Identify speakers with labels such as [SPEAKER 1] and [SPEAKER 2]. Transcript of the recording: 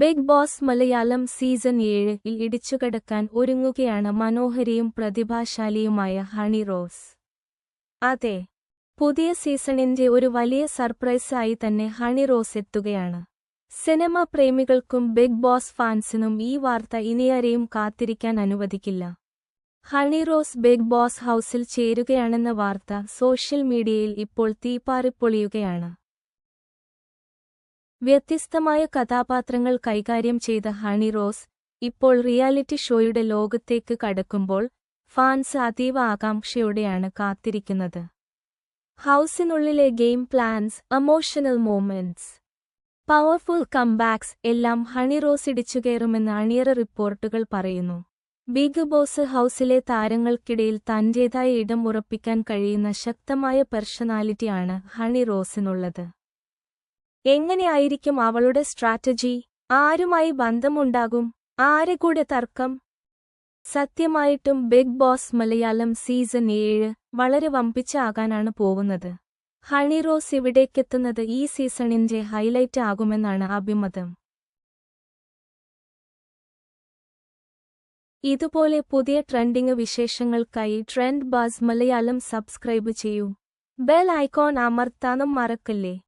[SPEAKER 1] Big boss Malayalam season ഏഴിൽ ഇടിച്ചുകടക്കാൻ ഒരുങ്ങുകയാണ് മനോഹരിയും പ്രതിഭാശാലിയുമായ ഹണി റോസ്. അതെ പുതിയ സീസണിന്റെ ഒരു വലിയ സർപ്രൈസായി തന്നെ ഹണി റോസ് എത്തുകയാണ്. സിനിമ പ്രേമികൾക്കും ബിഗ് ബോസ് ഫാൻസിനും ഈ വാർത്ത ഇനിയാരെയും കാത്തിരിക്കാൻ അനുവദിക്കില്ല. ഹണി റോസ് ബിഗ് ബോസ് ഹൌസിൽ ചേരുകയാണെന്ന വാർത്ത സോഷ്യൽ മീഡിയയിൽ ഇപ്പോൾ തീപ്പാറിപ്പൊളിയുകയാണ് വ്യത്യസ്തമായ കഥാപാത്രങ്ങൾ കൈകാര്യം ചെയ്ത ഹണി റോസ് ഇപ്പോൾ റിയാലിറ്റി ഷോയുടെ ലോകത്തേക്ക് കടക്കുമ്പോൾ ഫാൻസ് അതീവ ആകാംക്ഷയോടെയാണ് കാത്തിരിക്കുന്നത്. ഹൌസിനുള്ളിലെ game plans emotional moments powerful comebacks എല്ലാം ഹണി റോസ് ഇടിച്ചുകയറുമെന്ന് അണിയറ റിപ്പോർട്ടുകൾ പറയുന്നു. ബിഗ് ബോസ് ഹൗസിലെ താരങ്ങൾക്കിടയിൽ തന്റേതായ ഇടം ഉറപ്പിക്കാൻ കഴിയുന്ന ശക്തമായ പെർഷനാലിറ്റിയാണ് ഹണി റോസിനുള്ളത്. എങ്ങനെയായിരിക്കും അവളുടെ സ്ട്രാറ്റജി? ആരുമായി ബന്ധമുണ്ടാകും? ആരെ കൂടെ തർക്കം? സത്യമായിട്ടും ബിഗ് ബോസ് മലയാളം സീസൺ ഏഴ് വളരെ വമ്പിച്ച ആകാനാണ് പോകുന്നത്. ഹണി റോസ് ഇവിടേക്കെത്തുന്നത് ഈ സീസണിന്റെ ഹൈലൈറ്റ് ആകുമെന്നാണ് അഭിമതം. ഇതുപോലെ പുതിയ ട്രെൻഡിംഗ് വിശേഷങ്ങൾക്കായി ട്രെൻഡ് ബാസ് മലയാളം സബ്സ്ക്രൈബ് ചെയ്യൂ. ബെൽ ഐക്കോൺ അമർത്താനും മറക്കല്ലേ?